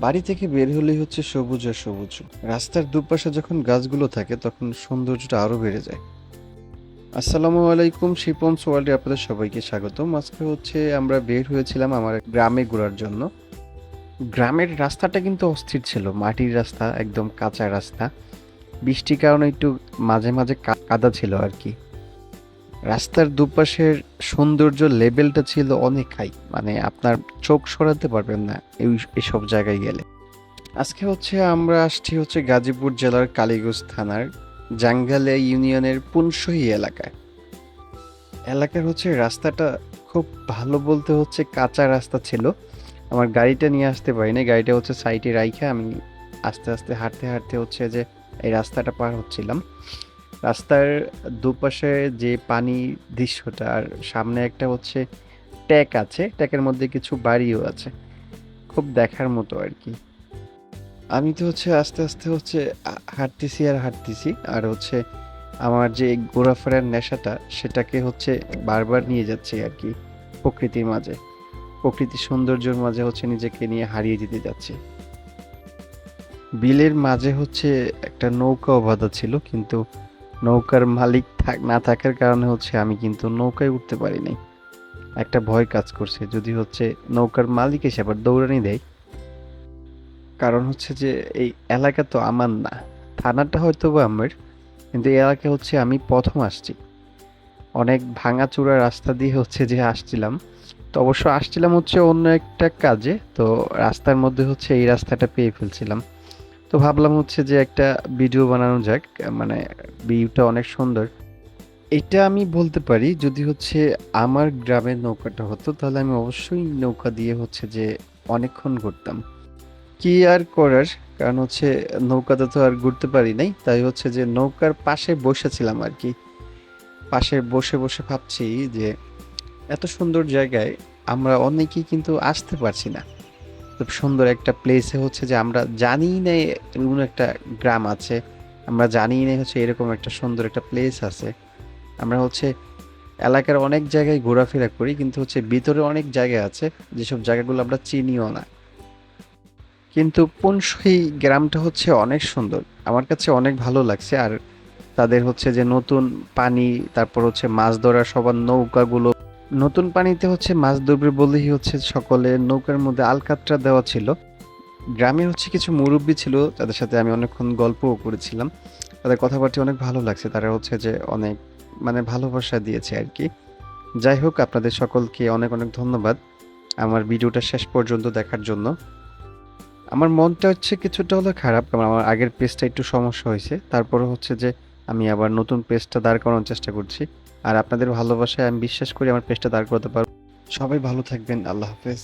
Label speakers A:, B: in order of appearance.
A: বাড়ি থেকে বের হলেই হচ্ছে সবুজ আর সবুজ। রাস্তার দুপাশে যখন গাছগুলো থাকে, তখন সৌন্দর্যটা আরও বেড়ে যায়। আসসালামু আলাইকুম শিপমস ওয়ার্ল্ডে আপনাদের সবাইকে স্বাগতম। আজকে হচ্ছে আমরা বের হয়েছিলাম আমার গ্রামে ঘোরার জন্য। গ্রামের রাস্তাটা কিন্তু অস্থির ছিল, মাটির রাস্তা, একদম কাঁচা রাস্তা। বৃষ্টির কারণে একটু মাঝে মাঝে কাদা ছিল আর কি। রাস্তার দুপাশের সৌন্দর্য লেভেলটা ছিল অনেক হাই মানে আপনার চোখ সরাতে পারবেন না এই, এসব জায়গায় গেলে। আজকে হচ্ছে আমরা আসছি হচ্ছে গাজীপুর জেলার কালীগঞ্জ থানার জাঙ্গালে ইউনিয়নের পুনসহি এলাকায়। এলাকার হচ্ছে রাস্তাটা খুব ভালো বলতে হচ্ছে কাঁচা রাস্তা ছিল। আমার গাড়িটা নিয়ে আসতে পারিনি, গাড়িটা হচ্ছে সাইডে রাইখে, আমি আস্তে আস্তে হাঁটতে হাঁটতে হচ্ছে যে এই রাস্তাটা পার হচ্ছিলাম। রাস্তার দুপাশে যে পানি দৃশ্যটা, আর সামনে একটা হচ্ছে ট্যাক আছে, ট্যাকের মধ্যে কিছু বাড়িও আছে। খুব দেখার মতো আর কি। আমি তো হচ্ছে আস্তে আস্তে হচ্ছে হাঁটতেছি আর হাঁটতেছি। আর হচ্ছে আমার যে ঘোরাফেরার নেশাটা, সেটাকে হচ্ছে বারবার নিয়ে যাচ্ছে আর কি প্রকৃতির মাঝে। প্রকৃতির সৌন্দর্যের মাঝে হচ্ছে নিজেকে নিয়ে হারিয়ে যেতে যাচ্ছে। বিলের মাঝে হচ্ছে একটা নৌকাও বাঁধা ছিল, কিন্তু নৌকার মালিক থাক, না থাকার কারণে হচ্ছে আমি কিন্তু নৌকায় উঠতে পারি নাই। একটা ভয় কাজ করছে, যদি হচ্ছে নৌকার মালিক এসে আবার দৌড়ানি দেয়। কারণ হচ্ছে যে এই এলাকা তো আমার না, থানাটা হয়তো বা আমার, কিন্তু এই এলাকা হচ্ছে আমি প্রথম আসছি। অনেক ভাঙাচোরা রাস্তা দিয়ে হচ্ছে যে আসছিলাম। তো অবশ্য আসছিলাম হচ্ছে অন্য একটা কাজে, তো রাস্তার মধ্যে হচ্ছে এই রাস্তাটা পেয়ে ফেলছিলাম। তো ভাবলাম হচ্ছে যে একটা ভিডিও বানানো যাক মানে ভিউটা অনেক সুন্দর। এটা আমি বলতে পারি, যদি হচ্ছে আমার গ্রামের নৌকাটা হতো, তাহলে আমি অবশ্যই নৌকা দিয়ে হচ্ছে যে অনেকক্ষণ ঘুরতাম। কি আর করার? কারণ হচ্ছে নৌকাতে তো আর ঘুরতে পারি নাই, তাই হচ্ছে যে নৌকার পাশে বসেছিলাম আর কি। পাশে বসে বসে ভাবছি যে এত সুন্দর জায়গায় আমরা অনেকেই কিন্তু আসতে পারছি না। খুব সুন্দর একটা প্লেসে হচ্ছে যে আমরা জানিই না এমন একটা গ্রাম আছে, আমরা জানিই না হচ্ছে এরকম একটা সুন্দর একটা প্লেস আছে। আমরা হচ্ছে এলাকার অনেক জায়গায় ঘোরাফেরা করি, কিন্তু হচ্ছে ভিতরে অনেক জায়গা আছে, যেসব জায়গাগুলো আমরা চিনিও না। কিন্তু পুনসই গ্রামটা হচ্ছে অনেক সুন্দর, আমার কাছে অনেক ভালো লাগছে। আর তাদের হচ্ছে যে নতুন পানি, তারপর হচ্ছে মাছ ধরা সবার নৌকাগুলো নতুন পানিতে হচ্ছে মাছ ধরবে বলেই হচ্ছে সকলে নৌকার মধ্যে আলকাতরা দেওয়া ছিল। গ্রামে হচ্ছে কিছু মুরব্বী ছিল, তাদের সাথে আমি অনেকক্ষণ গল্পও করেছিলাম। তাদের কথাবার্তা অনেক ভালো লাগছে, তারা হচ্ছে যে অনেক মানে ভালোবাসা দিয়েছে আর কি যাই হোক, আপনাদের সকলকে অনেক অনেক ধন্যবাদ আমার ভিডিওটা শেষ পর্যন্ত দেখার জন্য। আমার মনটা হচ্ছে কিছুটা হলো খারাপ, কারণ আমার আগের পেজটা একটু সমস্যা হয়েছে। তারপরে হচ্ছে যে আমি আবার নতুন পেজটা দাঁড় করানোর চেষ্টা করছি। আর আপনাদের ভালোবাসায় আমি বিশ্বাস করি আমার পেজটা দাঁড় করতে পারব। সবাই ভালো থাকবেন, আল্লাহ হাফেজ।